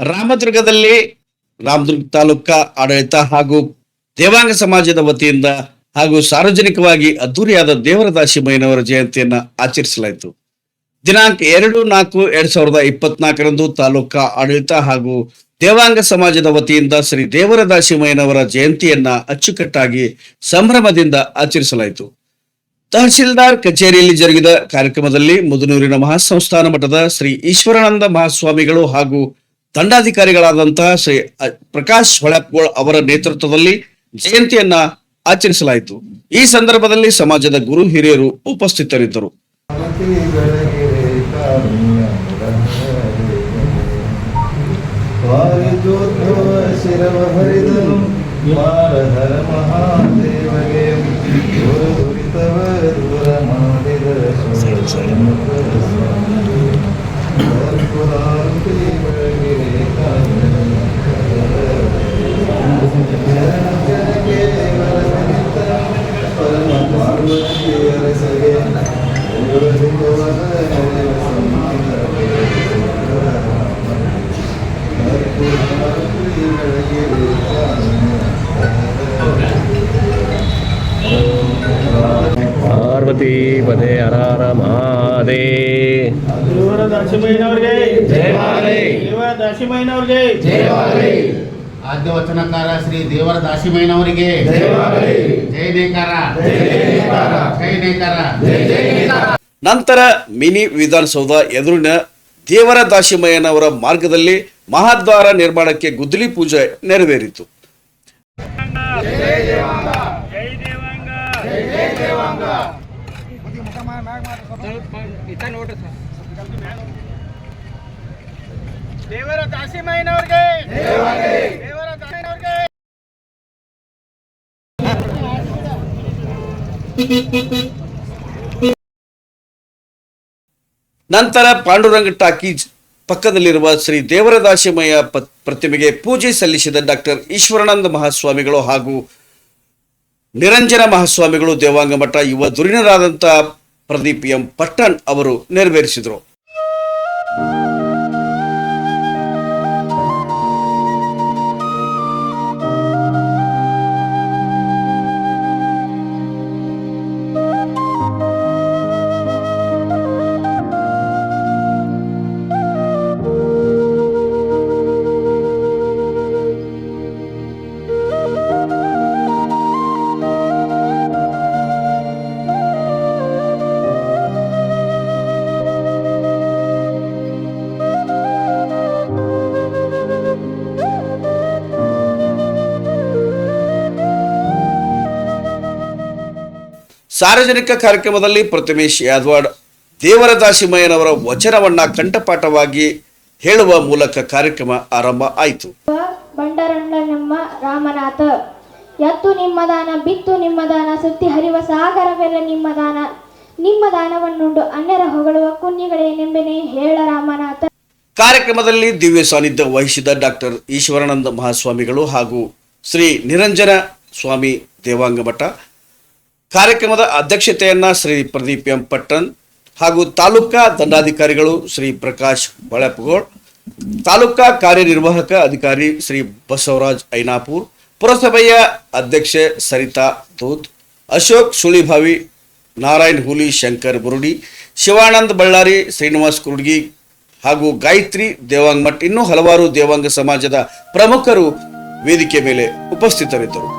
ರಾಮದುರ್ಗದಲ್ಲಿ ರಾಮದುರ್ಗ ತಾಲೂಕಾ ಆಡಳಿತ ಹಾಗೂ ದೇವಾಂಗ ಸಮಾಜದ ವತಿಯಿಂದ ಹಾಗೂ ಸಾರ್ವಜನಿಕವಾಗಿ ಅದ್ದೂರಿಯಾದ ದೇವರ ದಾಸಿಮಯ್ಯನವರ ಜಯಂತಿಯನ್ನ ಆಚರಿಸಲಾಯಿತು. ದಿನಾಂಕ ಎರಡು ನಾಲ್ಕು ಎರಡ್ ಸಾವಿರದ ಇಪ್ಪತ್ನಾಲ್ಕರಂದು ತಾಲೂಕಾ ಆಡಳಿತ ಹಾಗೂ ದೇವಾಂಗ ಸಮಾಜದ ವತಿಯಿಂದ ಶ್ರೀ ದೇವರ ದಾಸಿಮಯ್ಯನವರ ಜಯಂತಿಯನ್ನ ಅಚ್ಚುಕಟ್ಟಾಗಿ ಸಂಭ್ರಮದಿಂದ ಆಚರಿಸಲಾಯಿತು. ತಹಶೀಲ್ದಾರ್ ಕಚೇರಿಯಲ್ಲಿ ಜರುಗಿದ ಕಾರ್ಯಕ್ರಮದಲ್ಲಿ ಮುದನೂರಿನ ಮಹಾಸಂಸ್ಥಾನ ಮಠದ ಶ್ರೀ ಈಶ್ವರಾನಂದ ಮಹಾಸ್ವಾಮಿಗಳು ಹಾಗೂ ದಂಡಾಧಿಕಾರಿಗಳಾದಂತಹ ಶ್ರೀ ಪ್ರಕಾಶ್ ಹೊಳಪ್ಗೋಳ್ ಅವರ ನೇತೃತ್ವದಲ್ಲಿ ಜಯಂತಿಯನ್ನ ಆಚರಿಸಲಾಯಿತು. ಈ ಸಂದರ್ಭದಲ್ಲಿ ಸಮಾಜದ ಗುರು ಹಿರಿಯರು ಉಪಸ್ಥಿತರಿದ್ದರು. ಮಹಾದೇವಗೆ ಪಾರ್ವತಿ ಪದೇ ಹರ ಮಹಾದೇ ಆದ್ಯ ವಚನಕಾರ ಶ್ರೀ ದೇವರ ದಾಸಿಮಯ್ಯನವರಿಗೆ. ಜೈ ನೇಕಾರ ಜೈ ನೇಕಾರ ನಂತರ ಮಿನಿ ವಿಧಾನಸೌಧ ಎದುರಿನ ದೇವರ ದಾಸಿಮಯ್ಯನವರ ಮಾರ್ಗದಲ್ಲಿ ಮಹಾದ್ವಾರ ನಿರ್ಮಾಣಕ್ಕೆ ಗುದ್ದಲಿ ಪೂಜೆ ನೆರವೇರಿತು. ಜೈ ದೇವಾಂಗ. ದೇವರ ದೇವರ ನಂತರ ಪಾಂಡುರಂಗ ಟಾಕೀಜ್ ಪಕ್ಕದಲ್ಲಿರುವ ಶ್ರೀ ದೇವರದಾಶಿಮಯ ಪ್ರತಿಮೆಗೆ ಪೂಜೆ ಸಲ್ಲಿಸಿದ ಡಾಕ್ಟರ್ ಈಶ್ವರಾನಂದ ಮಹಾಸ್ವಾಮಿಗಳು ಹಾಗೂ ನಿರಂಜನ ಮಹಾಸ್ವಾಮಿಗಳು ದೇವಾಂಗ ಮಠ ಯುವ ಧುರೀಣರಾದಂಥ ಪ್ರದೀಪ್ ಎಂ ಪಟ್ಟಣ್ ಅವರು ನೆರವೇರಿಸಿದರು. ಸಾರ್ವಜನಿಕ ಕಾರ್ಯಕ್ರಮದಲ್ಲಿ ಪ್ರತಿಮೇಶ್ ಯಾದವಾಡ್ ದೇವರದಾಸಿಮಯ್ಯನವರ ವಚನವನ್ನ ಕಂಠಪಾಠವಾಗಿ ಹೇಳುವ ಮೂಲಕ ಕಾರ್ಯಕ್ರಮ ಆರಂಭ ಆಯಿತು. ಬಂಡರಣ್ಣನಮ್ಮ ರಾಮನಾಥ ಎತ್ತು ನಿಮ್ಮ ದಾನ ಬಿತ್ತು ನಿಮ್ಮ ದಾನ ಸುತ್ತಿ ಹರಿವ ಸಾಗರವೆಲ್ಲ ನಿಮ್ಮ ದಾನ. ನಿಮ್ಮ ದಾನವನ್ನುಂಡು ಅನ್ಯರ ಹೊಗಳುವ ಕುನ್ನಿಗಳೇನೆಂಬೆನೆ ಹೇಳ ರಾಮನಾಥ. ಕಾರ್ಯಕ್ರಮದಲ್ಲಿ ದಿವ್ಯ ಸಾನ್ನಿಧ್ಯ ವಹಿಸಿದ ಡಾಕ್ಟರ್ ಈಶ್ವರಾನಂದ ಮಹಾಸ್ವಾಮಿಗಳು ಹಾಗೂ ಶ್ರೀ ನಿರಂಜನ ಸ್ವಾಮಿ ದೇವಾಂಗ ಮಠ ಕಾರ್ಯಕ್ರಮದ ಅಧ್ಯಕ್ಷತೆಯನ್ನ ಶ್ರೀ ಪ್ರದೀಪ್ ಎಂ ಪಟ್ಟಣ್ ಹಾಗೂ ತಾಲೂಕಾ ದಂಡಾಧಿಕಾರಿಗಳು ಶ್ರೀ ಪ್ರಕಾಶ್ ಬಳಪಗೋಳ್, ತಾಲೂಕಾ ಕಾರ್ಯನಿರ್ವಾಹಕ ಅಧಿಕಾರಿ ಶ್ರೀ ಬಸವರಾಜ್ ಐನಾಪುರ್, ಪುರಸಭೆಯ ಅಧ್ಯಕ್ಷೆ ಸರಿತಾ ತೂತ್ ಅಶೋಕ್ ಸುಳಿಭಾವಿ, ನಾರಾಯಣ್ ಹುಲಿ ಶಂಕರ್ ಬುರುಡಿ, ಶಿವಾನಂದ್ ಬಳ್ಳಾರಿ ಶ್ರೀನಿವಾಸ್ ಕುರುಡ್ಗಿ ಹಾಗೂ ಗಾಯತ್ರಿ ದೇವಾಂಗ್ ಮಠ್ ಇನ್ನೂ ಹಲವಾರು ದೇವಾಂಗ ಸಮಾಜದ ಪ್ರಮುಖರು ವೇದಿಕೆ ಮೇಲೆ ಉಪಸ್ಥಿತರಿದ್ದರು.